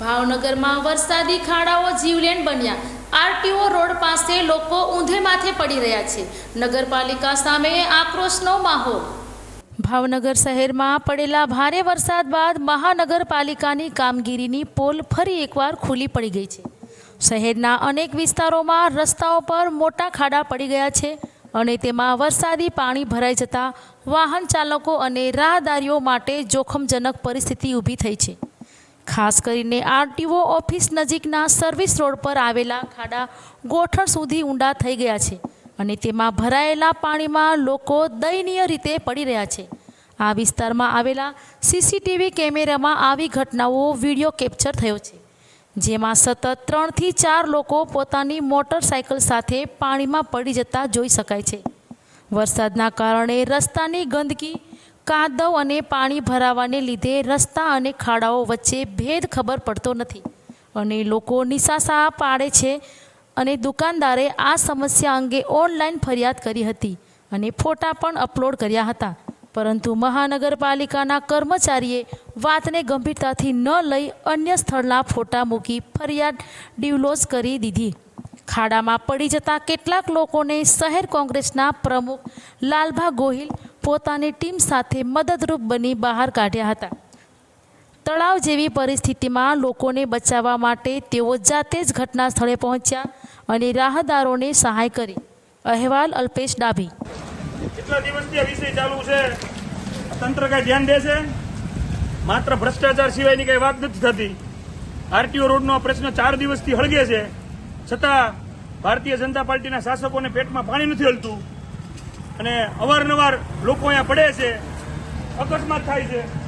ભાવનગરમાં વરસાદી ખાડાઓ જીવલેણ બન્યા. આરટીઓ રોડ પાસે લોકો ઊંધે માથે પડી રહ્યા છે. નગરપાલિકા સામે આક્રોશનો માહોલ. ભાવનગર શહેરમાં પડેલા ભારે વરસાદ બાદ મહાનગરપાલિકાની કામગીરીની પોલ ફરી એકવાર ખુલ્લી પડી ગઈ છે. શહેરના અનેક વિસ્તારોમાં રસ્તાઓ પર મોટા ખાડા પડી ગયા છે અને તેમાં વરસાદી પાણી ભરાઈ જતાં વાહન ચાલકો અને રાહદારીઓ માટે જોખમજનક પરિસ્થિતિ ઊભી થઈ છે. ખાસ કરીને આરટીઓ ઓફિસ નજીકના સર્વિસ રોડ પર આવેલા ખાડા ગોઠણ સુધી ઊંડા થઈ ગયા છે અને તેમાં ભરાયેલા પાણીમાં લોકો દયનીય રીતે પડી રહ્યા છે. આ વિસ્તારમાં આવેલા સીસીટીવી કેમેરામાં આવી ઘટનાઓ વીડિયો કેપ્ચર થયો છે, જેમાં સતત ત્રણથી ચાર લોકો પોતાની મોટરસાયકલ સાથે પાણીમાં પડી જતા જોઈ શકાય છે. વરસાદના કારણે રસ્તાની ગંદકી કાદવ અને પાણી ભરાવાને લીધે રસ્તા અને ખાડાઓ વચ્ચે ભેદ ખબર પડતો નથી. અને લોકો નિશાસા પાડે છે અને દુકાનદારે આ સમસ્યા અંગે ઓનલાઈન ફરિયાદ કરી હતી અને ફોટા પણ અપલોડ કર્યા હતા. પરંતુ મહાનગરપાલિકાના કર્મચારીએ વાતને ગંભીરતાથી ન લઈ અન્ય સ્થળના ફોટા મૂકી ફરિયાદ ડિવલોઝ કરી દીધી. ખાડામાં પડી જતા કેટલાક લોકોને શહેર કોંગ્રેસના પ્રમુખ લાલભા ગોહિલ પોતાની ટીમ સાથે મદદરૂપ બની બહાર કાઢ્યા હતા. તળાવ જેવી પરિસ્થિતિમાં લોકોને બચાવવા માટે તેઓ જાતે જ ઘટના સ્થળે પહોંચ્યા અને રાહદારોને સહાય કરી. અહેવાલ અલ્પેશ ડાભી. કેટલા દિવસથી વિષય ચાલુ છે? તંત્ર કઈ ધ્યાન છે? માત્ર ભ્રષ્ટાચાર સિવાયની કઈ વાત નથી થતી. આરટીઓ રોડનો પ્રશ્ન ચાર દિવસથી હળગે છે. છતાં ભારતીય જનતા પાર્ટીના શાસકોને પેટમાં પાણી નથી હલતું. અને અવારનવાર લોકો અહીંયા પડે છે અકસ્માત થાય છે.